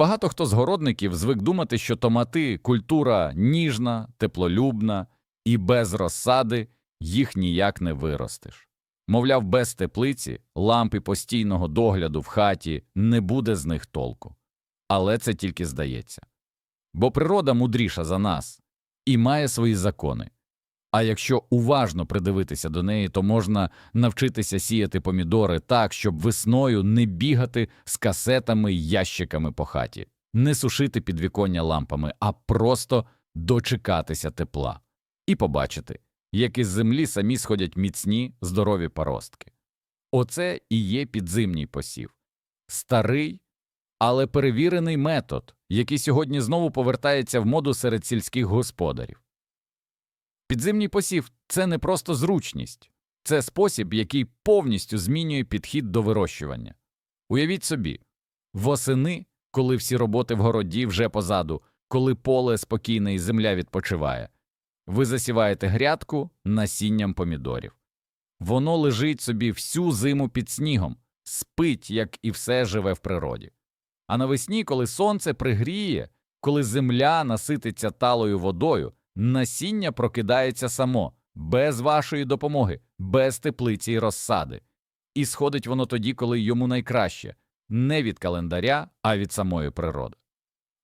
Багато хто з городників звик думати, що томати культура ніжна, теплолюбна, і без розсади їх ніяк не виростиш. Мовляв, без теплиці, лампи постійного догляду в хаті не буде з них толку. Але це тільки здається. Бо природа мудріша за нас і має свої закони. А якщо уважно придивитися до неї, то можна навчитися сіяти помідори так, щоб весною не бігати з касетами й ящиками по хаті, не сушити підвіконня лампами, а просто дочекатися тепла і побачити, як із землі самі сходять міцні, здорові паростки. Оце і є підзимній посів. Старий, але перевірений метод, який сьогодні знову повертається в моду серед сільських господарів. Підзимній посів це не просто зручність, це спосіб, який повністю змінює підхід до вирощування. Уявіть собі, восени, коли всі роботи в городі вже позаду, коли поле спокійне і земля відпочиває, ви засіваєте грядку насінням помідорів. Воно лежить собі всю зиму під снігом, спить, як і все живе в природі. А навесні, коли сонце пригріє, коли земля насититься талою водою, насіння прокидається само, без вашої допомоги, без теплиці й розсади. І сходить воно тоді, коли йому найкраще не від календаря, а від самої природи.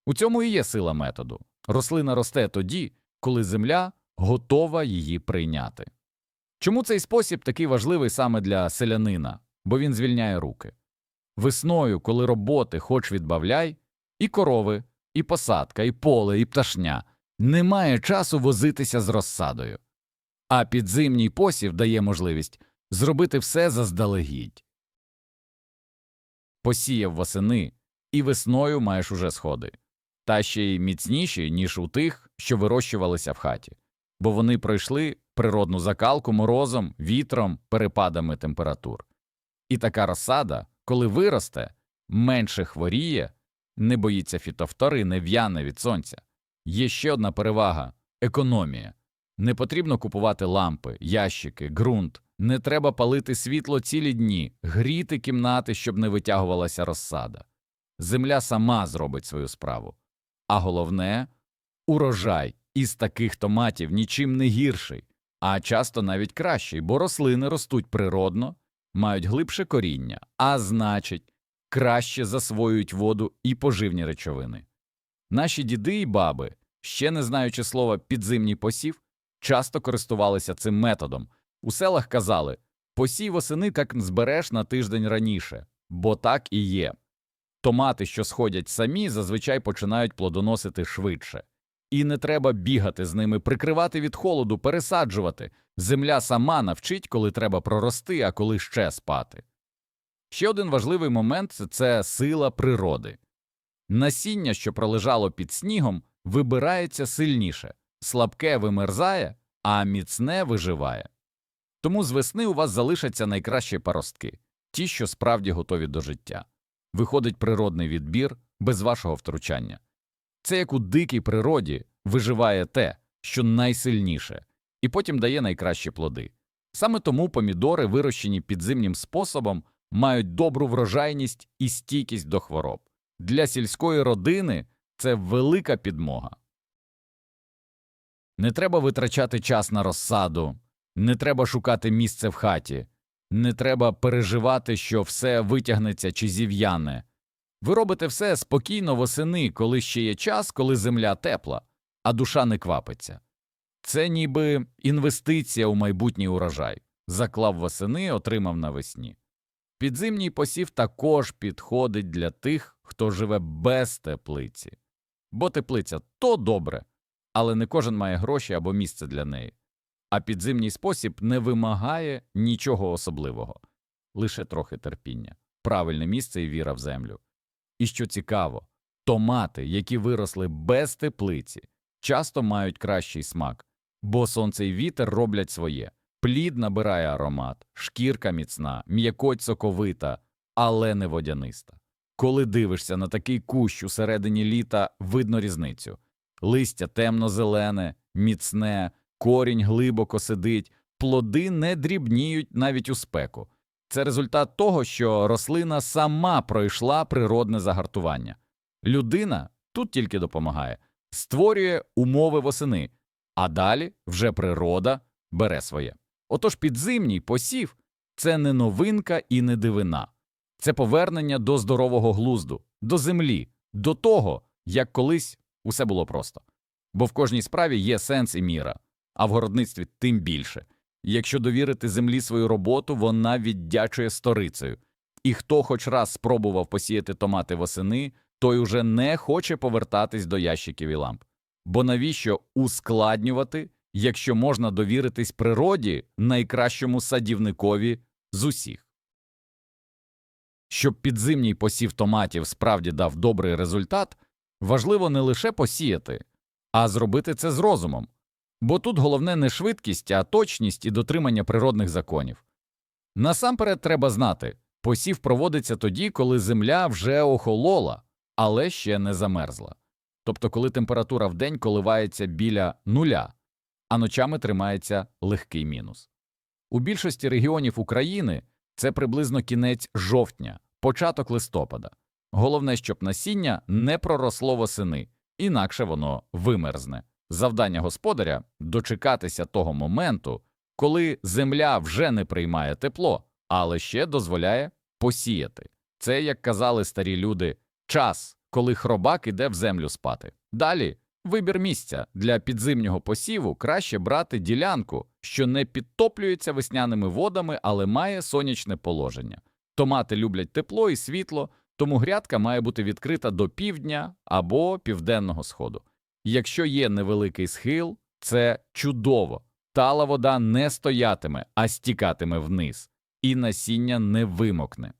У цьому і є сила методу. Рослина росте тоді, коли земля готова її прийняти. Чому цей спосіб такий важливий саме для селянина? Бо він звільняє руки. Весною, коли роботи хоч відбавляй, і корови, і посадка, і поле, і пташня немає часу возитися з розсадою. А підзимній посів дає можливість зробити все заздалегідь. Посіяв восени, і весною маєш уже сходи, та ще й міцніші, ніж у тих, що вирощувалися в хаті, бо вони пройшли природну закалку морозом, вітром, перепадами температур. І така розсада, коли виросте, менше хворіє, не боїться фітофтори, не в'яне від сонця. Є ще одна перевага економія. Не потрібно купувати лампи, ящики, ґрунт, не треба палити світло цілі дні, гріти кімнати, щоб не витягувалася розсада. Земля сама зробить свою справу. А головне урожай із таких томатів нічим не гірший, а часто навіть кращий, бо рослини ростуть природно, мають глибше коріння, а значить, краще засвоюють воду і поживні речовини. Наші діди і баби, ще не знаючи слова підзимній посів, часто користувалися цим методом. У селах казали посій восени як збереш на тиждень раніше, бо так і є. Томати, що сходять самі, зазвичай починають плодоносити швидше. І не треба бігати з ними, прикривати від холоду, пересаджувати. Земля сама навчить, коли треба прорости, а коли ще спати. Ще один важливий момент це сила природи. Насіння, що пролежало під снігом, вибирається сильніше, слабке вимерзає, а міцне виживає. Тому з весни у вас залишаться найкращі паростки, ті, що справді готові до життя. Виходить природний відбір без вашого втручання. Це як у дикій природі виживає те, що найсильніше, і потім дає найкращі плоди. Саме тому помідори, вирощені підзимнім способом, мають добру врожайність і стійкість до хвороб. Для сільської родини це велика підмога. Не треба витрачати час на розсаду, не треба шукати місце в хаті, не треба переживати, що все витягнеться чи зів'яне. Ви робите все спокійно восени, коли ще є час, коли земля тепла, а душа не квапиться. Це ніби інвестиція у майбутній урожай. Заклав восени, отримав навесні. Підзимній посів також підходить для тих, хто живе без теплиці. Бо теплиця то добре, але не кожен має гроші або місце для неї. А підзимній спосіб не вимагає нічого особливого, лише трохи терпіння, правильне місце і віра в землю. І що цікаво, томати, які виросли без теплиці, часто мають кращий смак, бо сонце і вітер роблять своє. Плід набирає аромат, шкірка міцна, м'якоть соковита, але не водяниста. Коли дивишся на такий кущ у середині літа, видно різницю. Листя темно-зелене, міцне, корінь глибоко сидить, плоди не дрібніють навіть у спеку. Це результат того, що рослина сама пройшла природне загартування. Людина тут тільки допомагає, створює умови восени, а далі вже природа бере своє. Отож підзимній посів це не новинка і не дивина, це повернення до здорового глузду, до землі, до того, як колись усе було просто. Бо в кожній справі є сенс і міра, а в городництві тим більше. Якщо довірити землі свою роботу, вона віддячує сторицею. І хто хоч раз спробував посіяти томати восени, той уже не хоче повертатись до ящиків і ламп. Бо навіщо ускладнювати, якщо можна довіритись природі найкращому садівникові з усіх? Щоб підзимній посів томатів справді дав добрий результат, важливо не лише посіяти, а зробити це з розумом. Бо тут головне не швидкість, а точність і дотримання природних законів. Насамперед треба знати, посів проводиться тоді, коли земля вже охолола, але ще не замерзла. Тобто, коли температура вдень коливається біля нуля, а ночами тримається легкий мінус. У більшості регіонів України це приблизно кінець жовтня, початок листопада. Головне, щоб насіння не проросло восени, інакше воно вимерзне. Завдання господаря дочекатися того моменту, коли земля вже не приймає тепло, але ще дозволяє посіяти. Це, як казали старі люди, час, коли хробак іде в землю спати. Далі вибір місця для підзимнього посіву краще брати ділянку, що не підтоплюється весняними водами, але має сонячне положення. Томати люблять тепло і світло, тому грядка має бути відкрита до півдня або південного сходу. Якщо є невеликий схил, це чудово. Тала вода не стоятиме, а стікатиме вниз, і насіння не вимокне.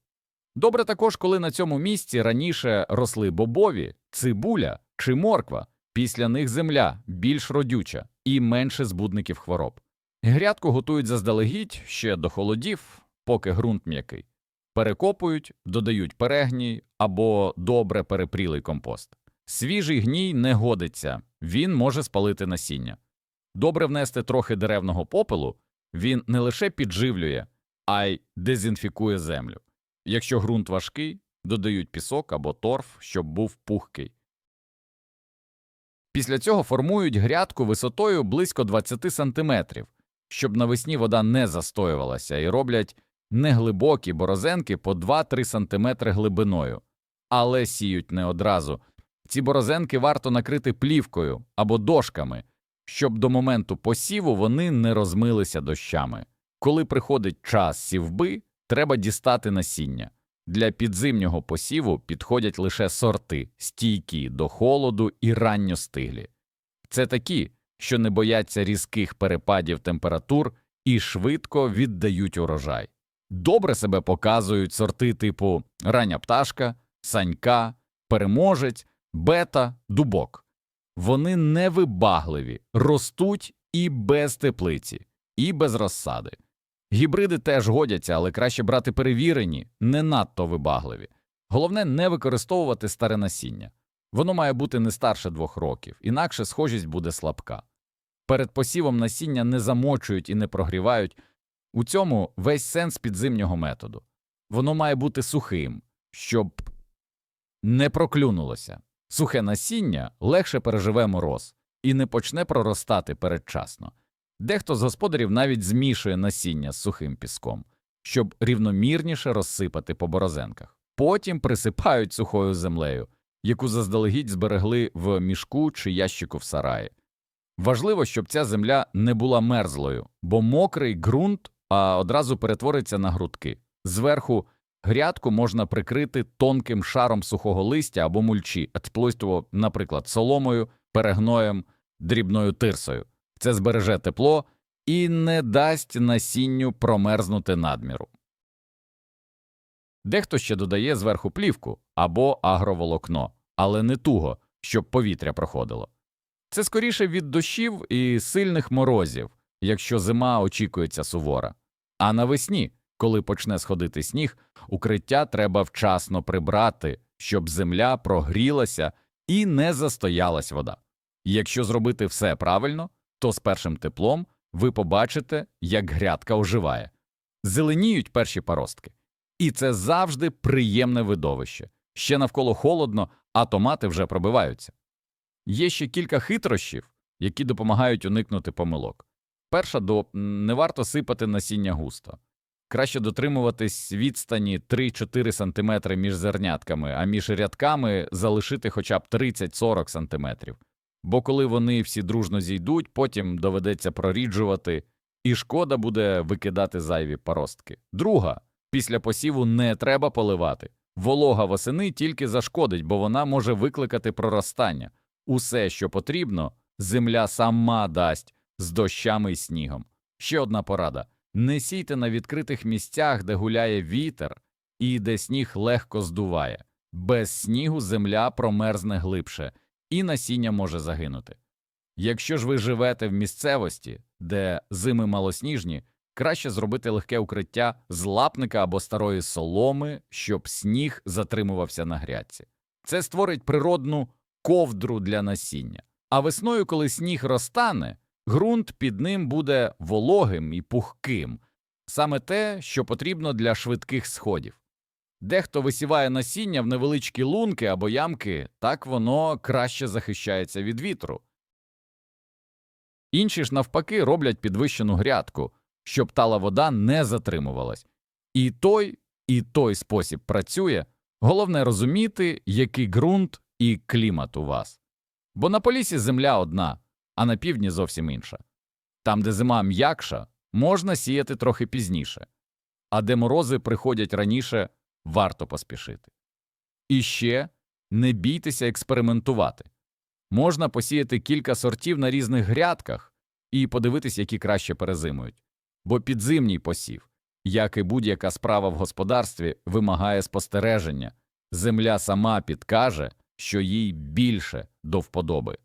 Добре також, коли на цьому місці раніше росли бобові, цибуля чи морква, після них земля більш родюча і менше збудників хвороб. Грядку готують заздалегідь ще до холодів, поки ґрунт м'який. Перекопують, додають перегній або добре перепрілий компост. Свіжий гній не годиться, він може спалити насіння. Добре внести трохи деревного попелу, він не лише підживлює, а й дезінфікує землю. Якщо ґрунт важкий, додають пісок або торф, щоб був пухкий. Після цього формують грядку висотою близько 20 см, щоб навесні вода не застоювалася, і роблять неглибокі борозенки по 2-3 см глибиною, але сіють не одразу. Ці борозенки варто накрити плівкою або дошками, щоб до моменту посіву вони не розмилися дощами. Коли приходить час сівби, треба дістати насіння. Для підзимнього посіву підходять лише сорти, стійкі до холоду і ранньостиглі. Це такі, що не бояться різких перепадів температур і швидко віддають урожай. Добре себе показують сорти типу рання пташка, санька, переможець, бета, дубок. Вони невибагливі, ростуть і без теплиці, і без розсади. Гібриди теж годяться, але краще брати перевірені, не надто вибагливі. Головне не використовувати старе насіння. Воно має бути не старше двох років, інакше схожість буде слабка. Перед посівом насіння не замочують і не прогрівають. У цьому весь сенс підзимнього методу. Воно має бути сухим, щоб не проклюнулося. Сухе насіння легше переживе мороз і не почне проростати передчасно. Дехто з господарів навіть змішує насіння з сухим піском, щоб рівномірніше розсипати по борозенках. Потім присипають сухою землею, яку заздалегідь зберегли в мішку чи ящику в сараї. Важливо, щоб ця земля не була мерзлою, бо мокрий ґрунт а одразу перетвориться на грудки. Зверху грядку можна прикрити тонким шаром сухого листя або мульчі, теплойство, наприклад, соломою, перегноєм, дрібною тирсою. Це збереже тепло і не дасть насінню промерзнути надміру. Дехто ще додає зверху плівку або агроволокно, але не туго, щоб повітря проходило. Це скоріше від дощів і сильних морозів, якщо зима очікується сувора. А навесні, коли почне сходити сніг, укриття треба вчасно прибрати, щоб земля прогрілася і не застоялась вода. Якщо зробити все правильно, то з першим теплом ви побачите, як грядка оживає. Зеленіють перші паростки. І це завжди приємне видовище. Ще навколо холодно, а томати вже пробиваються. Є ще кілька хитрощів, які допомагають уникнути помилок. Перша до не варто сипати насіння густо. Краще дотримуватись відстані 3-4 см між зернятками, а між рядками залишити хоча б 30-40 см. Бо коли вони всі дружно зійдуть, потім доведеться проріджувати, і шкода буде викидати зайві паростки. Друга після посіву не треба поливати. Волога восени тільки зашкодить, бо вона може викликати проростання. Усе, що потрібно, земля сама дасть з дощами і снігом. Ще одна порада не сійте на відкритих місцях, де гуляє вітер і де сніг легко здуває. Без снігу земля промерзне глибше, і насіння може загинути. Якщо ж ви живете в місцевості, де зими малосніжні, краще зробити легке укриття з лапника або старої соломи, щоб сніг затримувався на грядці. Це створить природну ковдру для насіння. А весною, коли сніг розтане, ґрунт під ним буде вологим і пухким, саме те, що потрібно для швидких сходів. Дехто висіває насіння в невеличкі лунки або ямки, так воно краще захищається від вітру. Інші ж, навпаки, роблять підвищену грядку, щоб тала вода не затримувалась. І той, і той спосіб працює. Головне розуміти, який ґрунт і клімат у вас. Бо на полісі земля одна, а на півдні зовсім інша. Там, де зима м'якша, можна сіяти трохи пізніше, а де морози приходять раніше, варто поспішити. І ще не бійтеся експериментувати. Можна посіяти кілька сортів на різних грядках і подивитись, які краще перезимують. Бо підзимній посів, як і будь-яка справа в господарстві, вимагає спостереження. Земля сама підкаже, що їй більше до вподоби.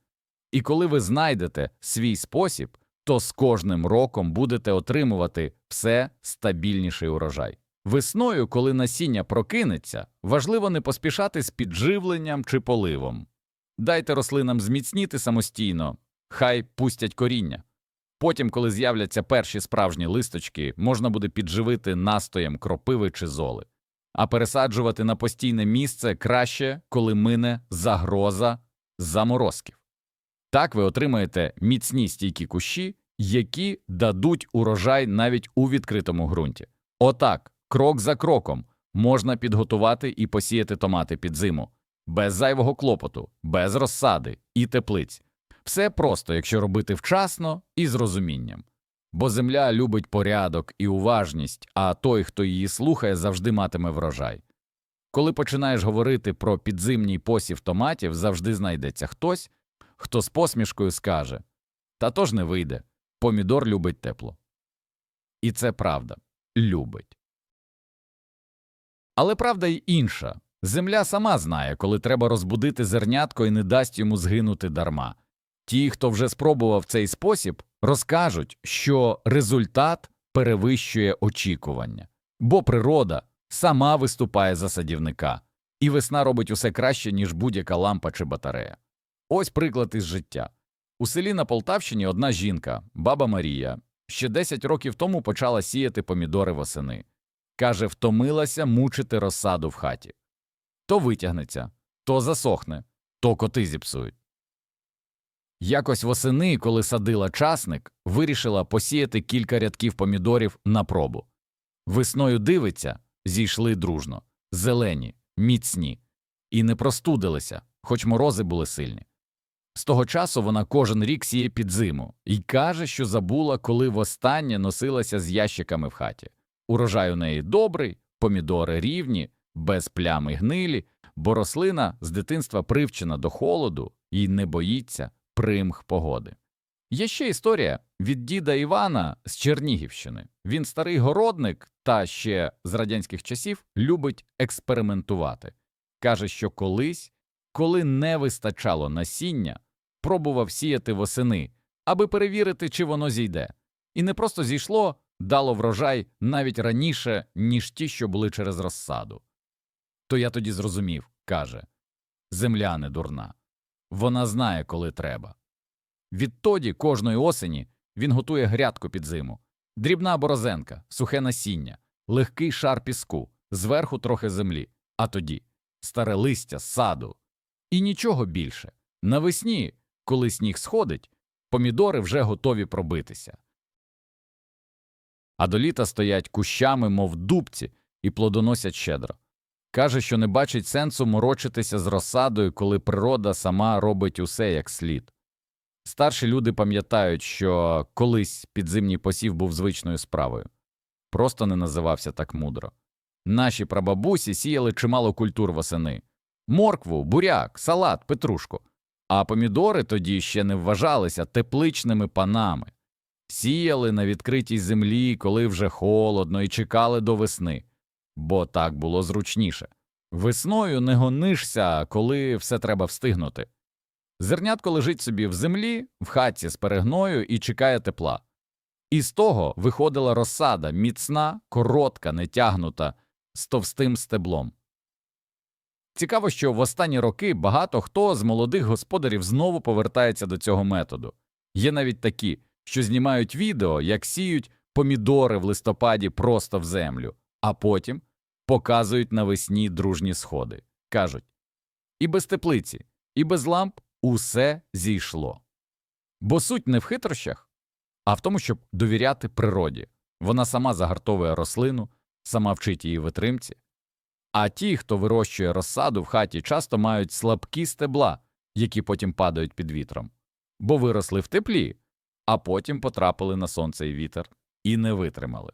І коли ви знайдете свій спосіб, то з кожним роком будете отримувати все стабільніший урожай. Весною, коли насіння прокинеться, важливо не поспішати з підживленням чи поливом. Дайте рослинам зміцніти самостійно, хай пустять коріння. Потім, коли з'являться перші справжні листочки, можна буде підживити настоєм кропиви чи золи. А пересаджувати на постійне місце краще, коли мине загроза заморозків. Так ви отримаєте міцні стійкі кущі, які дадуть урожай навіть у відкритому ґрунті. Отак, крок за кроком, можна підготувати і посіяти томати під зиму, без зайвого клопоту, без розсади і теплиць. Все просто, якщо робити вчасно і з розумінням. Бо земля любить порядок і уважність, а той, хто її слухає, завжди матиме врожай. Коли починаєш говорити про підзимній посів томатів, завжди знайдеться хтось, хто з посмішкою скаже Та то не вийде, помідор любить тепло. І це правда любить. Але правда й інша земля сама знає, коли треба розбудити зернятко і не дасть йому згинути дарма. Ті, хто вже спробував цей спосіб, розкажуть, що результат перевищує очікування, бо природа сама виступає за садівника, і весна робить усе краще, ніж будь-яка лампа чи батарея. Ось приклад із життя. У селі на Полтавщині одна жінка, баба Марія, ще 10 років тому почала сіяти помідори восени. Каже, втомилася мучити розсаду в хаті. То витягнеться, то засохне, то коти зіпсують. Якось восени, коли садила часник, вирішила посіяти кілька рядків помідорів на пробу. Весною дивиться, зійшли дружно, зелені, міцні, і не простудилися, хоч морози були сильні. З того часу вона кожен рік сіє під зиму і каже, що забула, коли востаннє носилася з ящиками в хаті. Урожай у неї добрий, помідори рівні, без плями гнилі, бо рослина з дитинства привчена до холоду і не боїться примх погоди. Є ще історія від діда Івана з Чернігівщини. Він старий городник та ще з радянських часів любить експериментувати. Каже, що колись, коли не вистачало насіння, пробував сіяти восени, аби перевірити, чи воно зійде. І не просто зійшло, дало врожай навіть раніше, ніж ті, що були через розсаду. То я тоді зрозумів, каже земля не дурна. Вона знає, коли треба. Відтоді кожної осені він готує грядку під зиму, дрібна борозенка, сухе насіння, легкий шар піску, зверху трохи землі, а тоді старе листя саду. І нічого більше. Навесні, коли сніг сходить, помідори вже готові пробитися. А до літа стоять кущами, мов дубці, і плодоносять щедро. Каже, що не бачить сенсу морочитися з розсадою, коли природа сама робить усе як слід. Старші люди пам'ятають, що колись підзимній посів був звичною справою. Просто не називався так мудро. Наші прабабусі сіяли чимало культур восени моркву, буряк, салат, петрушку. А помідори тоді ще не вважалися тепличними панами. Сіяли на відкритій землі, коли вже холодно, і чекали до весни, бо так було зручніше. Весною не гонишся, коли все треба встигнути. Зернятко лежить собі в землі, в хаті з перегною і чекає тепла. І з того виходила розсада міцна, коротка, нетягнута, з товстим стеблом. Цікаво, що в останні роки багато хто з молодих господарів знову повертається до цього методу. Є навіть такі, що знімають відео, як сіють помідори в листопаді просто в землю, а потім показують навесні дружні сходи. Кажуть і без теплиці, і без ламп усе зійшло. Бо суть не в хитрощах, а в тому, щоб довіряти природі. Вона сама загартовує рослину, сама вчить її витримці. А ті, хто вирощує розсаду в хаті, часто мають слабкі стебла, які потім падають під вітром, бо виросли в теплі, а потім потрапили на сонце і вітер і не витримали.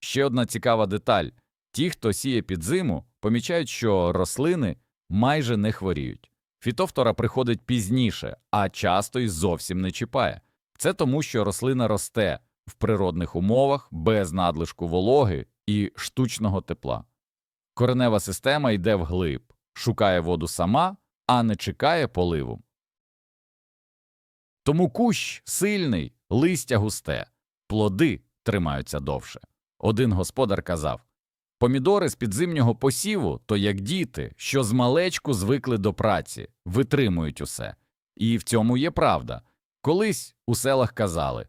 Ще одна цікава деталь ті, хто сіє під зиму, помічають, що рослини майже не хворіють. Фітофтора приходить пізніше, а часто й зовсім не чіпає. Це тому, що рослина росте в природних умовах без надлишку вологи і штучного тепла. Коренева система йде вглиб, шукає воду сама, а не чекає поливу. Тому кущ сильний, листя густе, плоди тримаються довше. Один господар казав Помідори з підзимнього посіву то як діти, що з малечку звикли до праці, витримують усе. І в цьому є правда. Колись у селах казали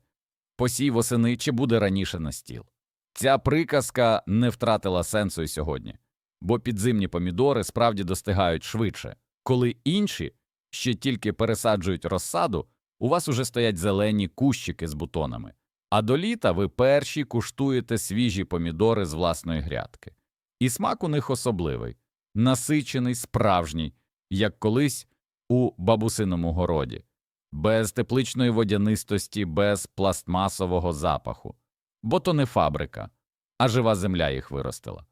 посів осени чи буде раніше на стіл. Ця приказка не втратила сенсу й сьогодні, бо підзимні помідори справді достигають швидше, коли інші ще тільки пересаджують розсаду, у вас уже стоять зелені кущики з бутонами. А до літа ви перші куштуєте свіжі помідори з власної грядки. І смак у них особливий, насичений, справжній, як колись у бабусиному городі, без тепличної водянистості, без пластмасового запаху, бо то не фабрика, а жива земля їх виростила.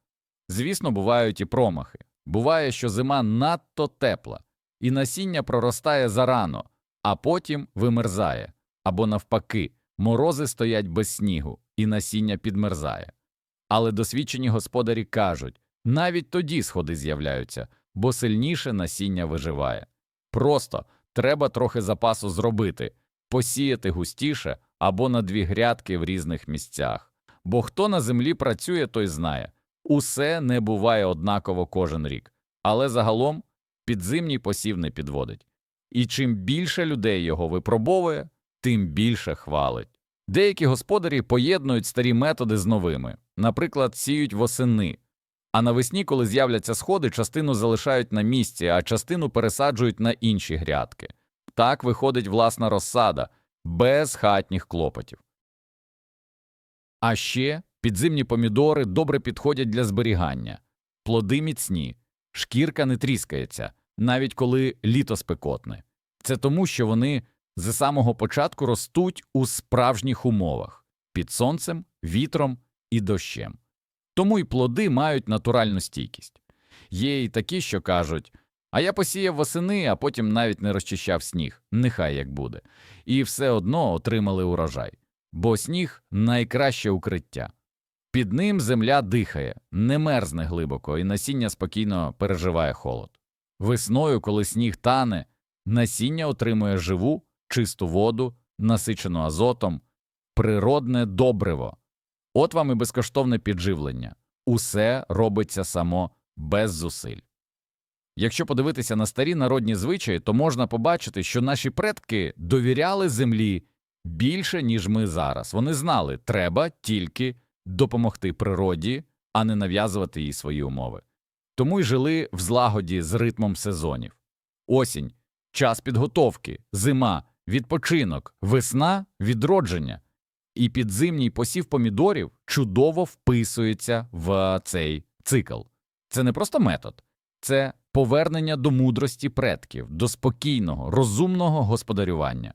Звісно, бувають і промахи. Буває, що зима надто тепла, і насіння проростає зарано, а потім вимерзає або навпаки. Морози стоять без снігу, і насіння підмерзає. Але досвідчені господарі кажуть навіть тоді сходи з'являються, бо сильніше насіння виживає. Просто треба трохи запасу зробити, посіяти густіше або на дві грядки в різних місцях. Бо хто на землі працює, той знає усе не буває однаково кожен рік, але загалом підзимній посів не підводить. І чим більше людей його випробовує, тим більше хвалить. Деякі господарі поєднують старі методи з новими, наприклад, сіють восени, а навесні, коли з'являться сходи, частину залишають на місці, а частину пересаджують на інші грядки. Так виходить власна розсада, без хатніх клопотів. А ще підзимні помідори добре підходять для зберігання, плоди міцні, шкірка не тріскається, навіть коли літо спекотне. Це тому, що вони з самого початку ростуть у справжніх умовах під сонцем, вітром і дощем. Тому й плоди мають натуральну стійкість. Є й такі, що кажуть а я посіяв восени, а потім навіть не розчищав сніг, нехай як буде, і все одно отримали урожай, бо сніг найкраще укриття. Під ним земля дихає, не мерзне глибоко, і насіння спокійно переживає холод. Весною, коли сніг тане, насіння отримує живу, чисту воду, насичену азотом, природне добриво. От вам і безкоштовне підживлення. Усе робиться само без зусиль. Якщо подивитися на старі народні звичаї, то можна побачити, що наші предки довіряли землі більше, ніж ми зараз. Вони знали, треба тільки допомогти природі, а не нав'язувати їй свої умови. Тому й жили в злагоді з ритмом сезонів. осінь, час підготовки, зима, відпочинок, весна, відродження. І підзимній посів помідорів чудово вписується в цей цикл. Це не просто метод, це повернення до мудрості предків, до спокійного, розумного господарювання.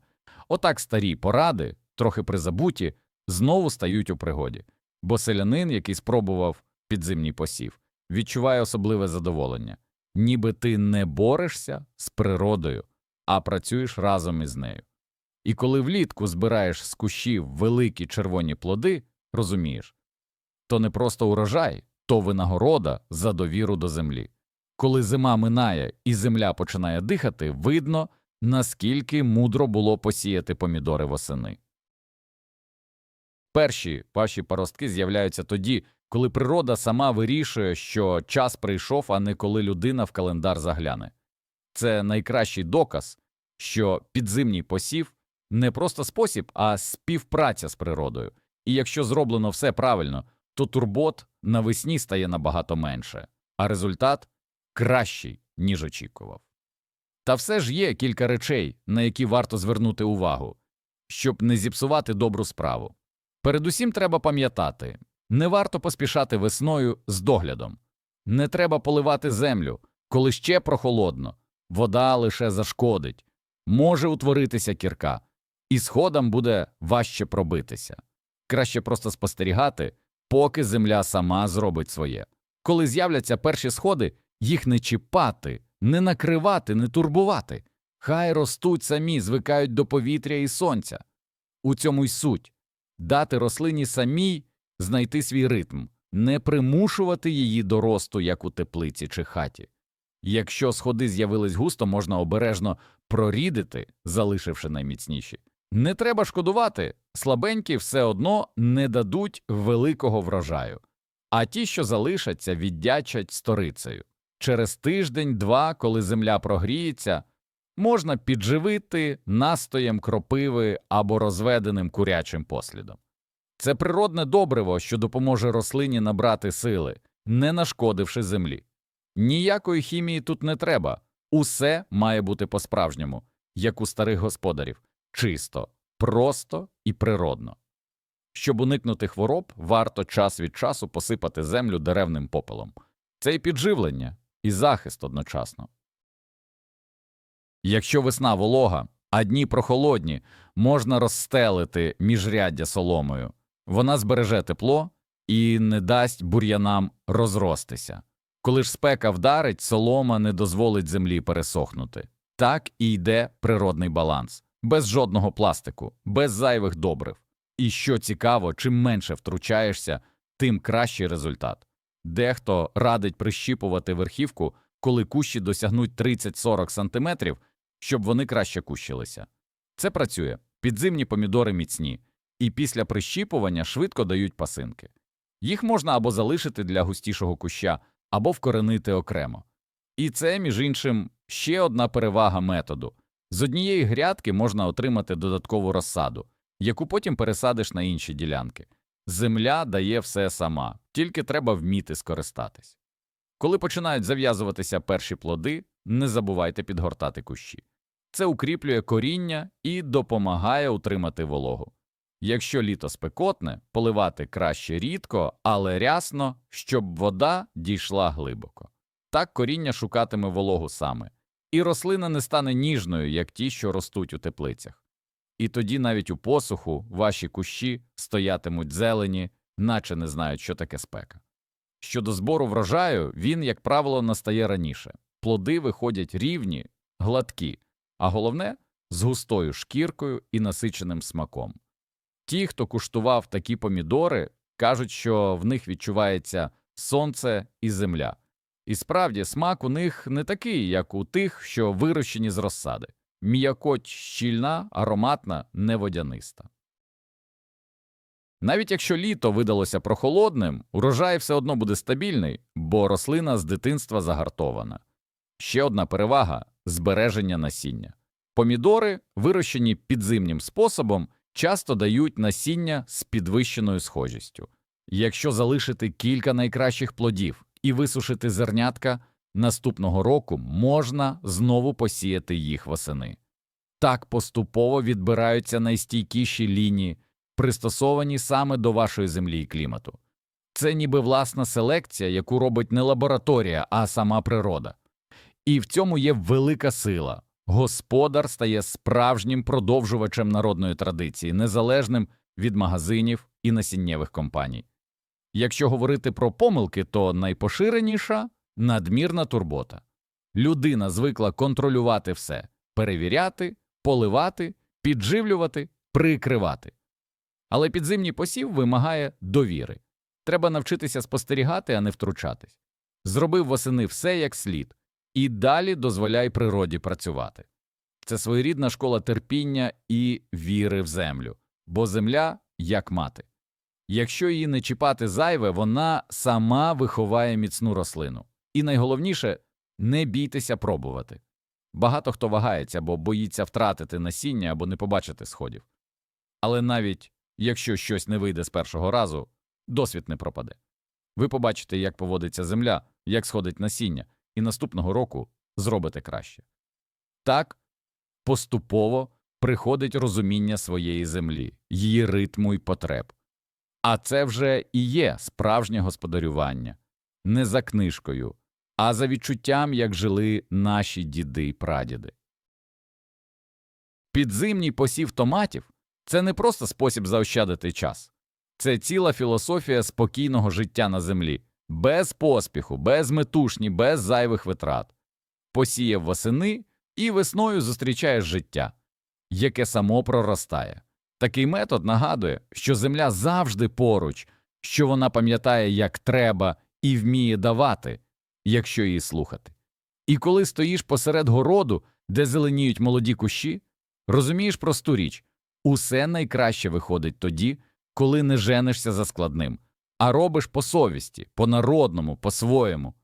Отак старі поради, трохи призабуті, знову стають у пригоді, бо селянин, який спробував підзимній посів, відчуває особливе задоволення, ніби ти не борешся з природою, а працюєш разом із нею. І коли влітку збираєш з кущів великі червоні плоди, розумієш, то не просто урожай, то винагорода за довіру до землі. Коли зима минає і земля починає дихати, видно, наскільки мудро було посіяти помідори восени. Перші ваші паростки з'являються тоді, коли природа сама вирішує, що час прийшов, а не коли людина в календар загляне. Це найкращий доказ, що підзимній посів не просто спосіб, а співпраця з природою. І якщо зроблено все правильно, то турбот навесні стає набагато менше, а результат кращий, ніж очікував. Та все ж є кілька речей, на які варто звернути увагу, щоб не зіпсувати добру справу. Передусім треба пам'ятати не варто поспішати весною з доглядом, не треба поливати землю, коли ще прохолодно, вода лише зашкодить, може утворитися кірка, і сходам буде важче пробитися. Краще просто спостерігати, поки земля сама зробить своє. Коли з'являться перші сходи, їх не чіпати, не накривати, не турбувати. Хай ростуть самі, звикають до повітря і сонця. У цьому й суть дати рослині самій знайти свій ритм, не примушувати її до росту, як у теплиці чи хаті. Якщо сходи з'явились густо, можна обережно прорідити, залишивши найміцніші. Не треба шкодувати, слабенькі все одно не дадуть великого врожаю, а ті, що залишаться, віддячать сторицею. Через тиждень-два, коли земля прогріється, можна підживити настоєм кропиви або розведеним курячим послідом. Це природне добриво, що допоможе рослині набрати сили, не нашкодивши землі. Ніякої хімії тут не треба, усе має бути по-справжньому, як у старих господарів, чисто, просто і природно. Щоб уникнути хвороб, варто час від часу посипати землю деревним попелом. Це і підживлення, і захист одночасно. Якщо весна волога, а дні прохолодні, можна розстелити міжряддя соломою. Вона збереже тепло і не дасть бур'янам розростися. Коли ж спека вдарить, солома не дозволить землі пересохнути. Так і йде природний баланс, без жодного пластику, без зайвих добрив. І що цікаво, чим менше втручаєшся, тим кращий результат. Дехто радить прищіпувати верхівку, коли кущі досягнуть 30-40 см, щоб вони краще кущилися. Це працює. Підзимні помідори міцні, і після прищіпування швидко дають пасинки. Їх можна або залишити для густішого куща, або вкоренити окремо. І це, між іншим, ще одна перевага методу. З однієї грядки можна отримати додаткову розсаду, яку потім пересадиш на інші ділянки. Земля дає все сама, тільки треба вміти скористатись. Коли починають зав'язуватися перші плоди, не забувайте підгортати кущі. Це укріплює коріння і допомагає утримати вологу. Якщо літо спекотне, поливати краще рідко, але рясно, щоб вода дійшла глибоко. Так коріння шукатиме вологу саме, і рослина не стане ніжною, як ті, що ростуть у теплицях. І тоді навіть у посуху ваші кущі стоятимуть зелені, наче не знають, що таке спека. Щодо збору врожаю, він, як правило, настає раніше. Плоди виходять рівні, гладкі, а головне з густою шкіркою і насиченим смаком. Ті, хто куштував такі помідори, кажуть, що в них відчувається сонце і земля. І справді смак у них не такий, як у тих, що вирощені з розсади. М'якоть щільна, ароматна, неводяниста. Навіть якщо літо видалося прохолодним, урожай все одно буде стабільний, бо рослина з дитинства загартована. Ще одна перевага збереження насіння. Помідори, вирощені підзимнім способом, часто дають насіння з підвищеною схожістю. Якщо залишити кілька найкращих плодів і висушити зернятка, Наступного року можна знову посіяти їх восени. Так поступово відбираються найстійкіші лінії, пристосовані саме до вашої землі і клімату. Це ніби власна селекція, яку робить не лабораторія, а сама природа. І в цьому є велика сила. Господар стає справжнім продовжувачем народної традиції, незалежним від магазинів і насіннєвих компаній. Якщо говорити про помилки, то найпоширеніша надмірна турбота. Людина звикла контролювати все, перевіряти, поливати, підживлювати, прикривати. Але підзимній посів вимагає довіри. Треба навчитися спостерігати, а не втручатись. Зробив восени все як слід, і далі дозволяй природі працювати. Це своєрідна школа терпіння і віри в землю, бо земля як мати. Якщо її не чіпати зайве, вона сама виховає міцну рослину. І найголовніше не бійтеся пробувати. Багато хто вагається, бо боїться втратити насіння або не побачити сходів. Але навіть якщо щось не вийде з першого разу, досвід не пропаде. Ви побачите, як поводиться земля, як сходить насіння, і наступного року зробите краще. Так поступово приходить розуміння своєї землі, її ритму і потреб. А це вже і є справжнє господарювання не за книжкою, а за відчуттям, як жили наші діди й прадіди. Підзимній посів томатів це не просто спосіб заощадити час, це ціла філософія спокійного життя на землі, без поспіху, без метушні, без зайвих витрат. Посіяв восени і весною зустрічаєш життя, яке само проростає. Такий метод нагадує, що земля завжди поруч, що вона пам'ятає, як треба, і вміє давати, якщо її слухати. І коли стоїш посеред городу, де зеленіють молоді кущі, розумієш просту річ усе найкраще виходить тоді, коли не женишся за складним, а робиш по совісті, по народному, по своєму.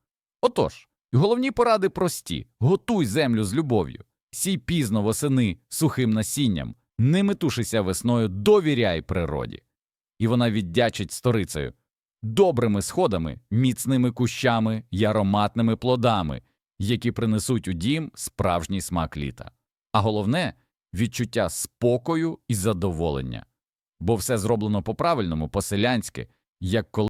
Отож, головні поради прості готуй землю з любов'ю, сій пізно восени сухим насінням, не метушися весною, довіряй природі. І вона віддячить сторицею добрими сходами, міцними кущами й ароматними плодами, які принесуть у дім справжній смак літа. А головне відчуття спокою і задоволення. Бо все зроблено по правильному, по селянськи, як коли